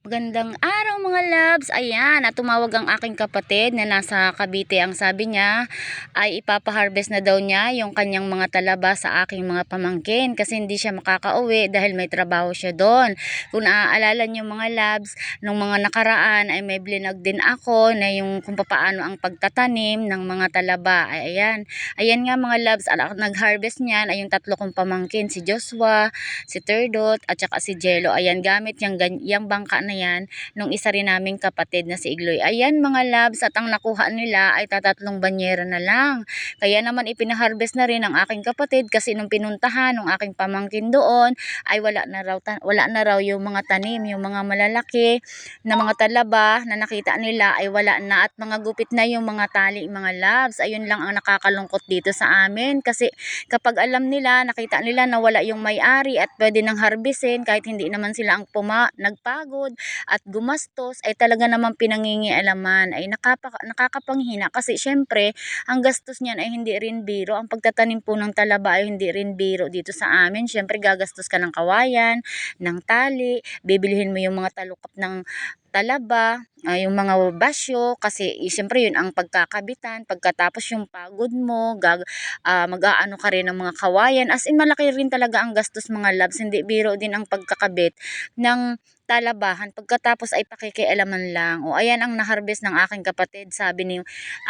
Magandang araw mga loves. Ayan, at tumawag ang aking kapatid na nasa Cavite. Ang sabi niya ay ipapaharvest na daw niya yung kanyang mga talaba sa aking mga pamangkin kasi hindi siya makakauwi dahil may trabaho siya doon. Kung naaalala niyo mga loves, nung mga nakaraan ay may blinag din ako na yung kung paano ang pagtatanim ng mga talaba. Ay, ayan. Ayan nga mga loves, nag-harvest niyan ay yung tatlo kong pamangkin, si Joshua, si Turdot at saka si Jello. Ayan, gamit yung, yung bangka na yan nung isa rin naming kapatid na si Igloy. Ayan mga loves at ang nakuha nila ay tatatlong banyera na lang. Kaya naman ipinaharvest na rin ang aking kapatid kasi nung pinuntahan ng aking pamangkin doon ay wala na raw, wala na raw yung mga tanim, yung mga malalaki na mga talaba na nakita nila ay wala na at mga gupit na yung mga tali mga loves. Ayun lang ang nakakalungkot dito sa amin kasi kapag alam nila, nakita nila na wala yung may-ari at pwede nang harbisin kahit hindi naman sila ang puma, nagpagod at gumastos ay talaga namang pinangingialaman ay nakapa, nakakapanghina. Kasi syempre ang gastos niyan ay hindi rin biro. Ang pagtatanim po ng talaba ay hindi rin biro dito sa amin. Syempre gagastos ka ng kawayan, ng tali, bibilihin mo yung mga talukap ng talaba, ah, yung mga basyo. Kasi eh, siyempre yun ang pagkakabitan. Pagkatapos yung pagod mo gag ah, mag-aano ka rin ng mga kawayan. As in malaki rin talaga ang gastos mga labs. Hindi biro din ang pagkakabit ng talabahan pagkatapos ay pakikialaman lang. O ayan ang naharvest ng aking kapatid. Sabi ni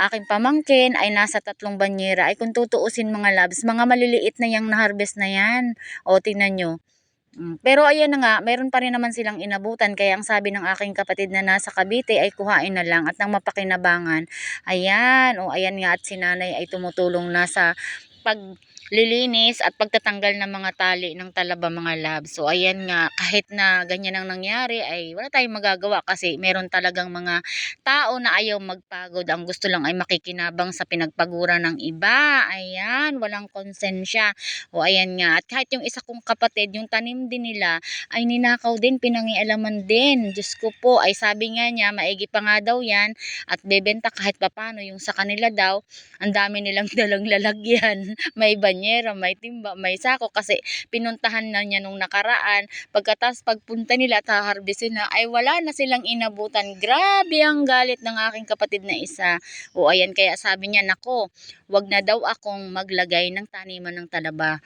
aking pamangkin ay nasa tatlong banyera. Ay kung tutuusin mga labs mga maliliit na yung naharvest na yan. O tingnan nyo. Mm, pero ayan na nga, meron pa rin naman silang inabutan. Kaya ang sabi ng aking kapatid na nasa Cavite ay kuhain na lang at nang mapakinabangan. Ayan, o ayan nga at si nanay ay tumutulong na sa paglilinis at pagtatanggal ng mga tali ng talaba mga lab. So ayan nga, kahit na ganyan ang nangyari ay wala tayong magagawa kasi meron talagang mga tao na ayaw magpagod. Ang gusto lang ay makikinabang sa pinagpagura ng iba. Ayan, walang konsensya. O ayan nga, at kahit yung isa kong kapatid, yung tanim din nila ay ninakaw din, pinangialaman din. Diyos ko po, ay sabi nga niya, maigi pa nga daw yan at bebenta kahit papano yung sa kanila daw. Ang dami nilang dalang lalagyan. May banyera, may timba, may sako kasi pinuntahan na niya nung nakaraan. Pagkatas pagpunta nila at haharbisin na ay wala na silang inabutan. Grabe ang galit ng aking kapatid na isa. O ayan kaya sabi niya, nako, wag na daw akong maglagay ng taniman ng talaba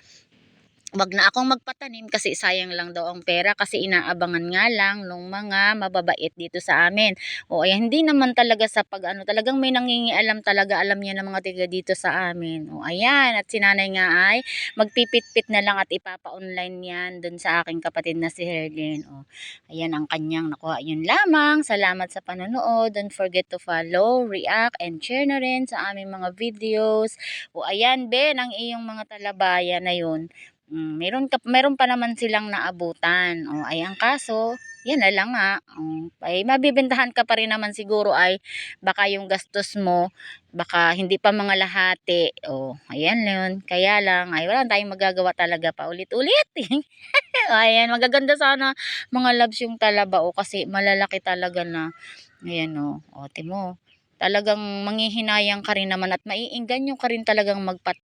wag na akong magpatanim kasi sayang lang daw ang pera kasi inaabangan nga lang nung mga mababait dito sa amin. O ayan, hindi naman talaga sa pag ano, talagang may nangingialam talaga, alam niya ng mga tiga dito sa amin. O ayan, at sinanay nga ay magpipit-pit na lang at ipapa-online yan dun sa aking kapatid na si Herlin. O ayan ang kanyang nakuha. Yun lamang. Salamat sa panonood. Don't forget to follow, react, and share na rin sa aming mga videos. O ayan, Ben, ang iyong mga talabaya na yun Hmm, meron ka meron pa naman silang naabutan. Oh, ay ang kaso, yan na lang nga. Um, ay mabibentahan ka pa rin naman siguro ay baka yung gastos mo baka hindi pa mga lahati. Oh, ayan yun. Kaya lang ay wala tayong magagawa talaga pa ulit-ulit. ayan, magaganda sana mga loves yung talaba o kasi malalaki talaga na. Ayan oh. O, timo. Talagang manghihinayang ka rin naman at maiinggan ka rin talagang magpat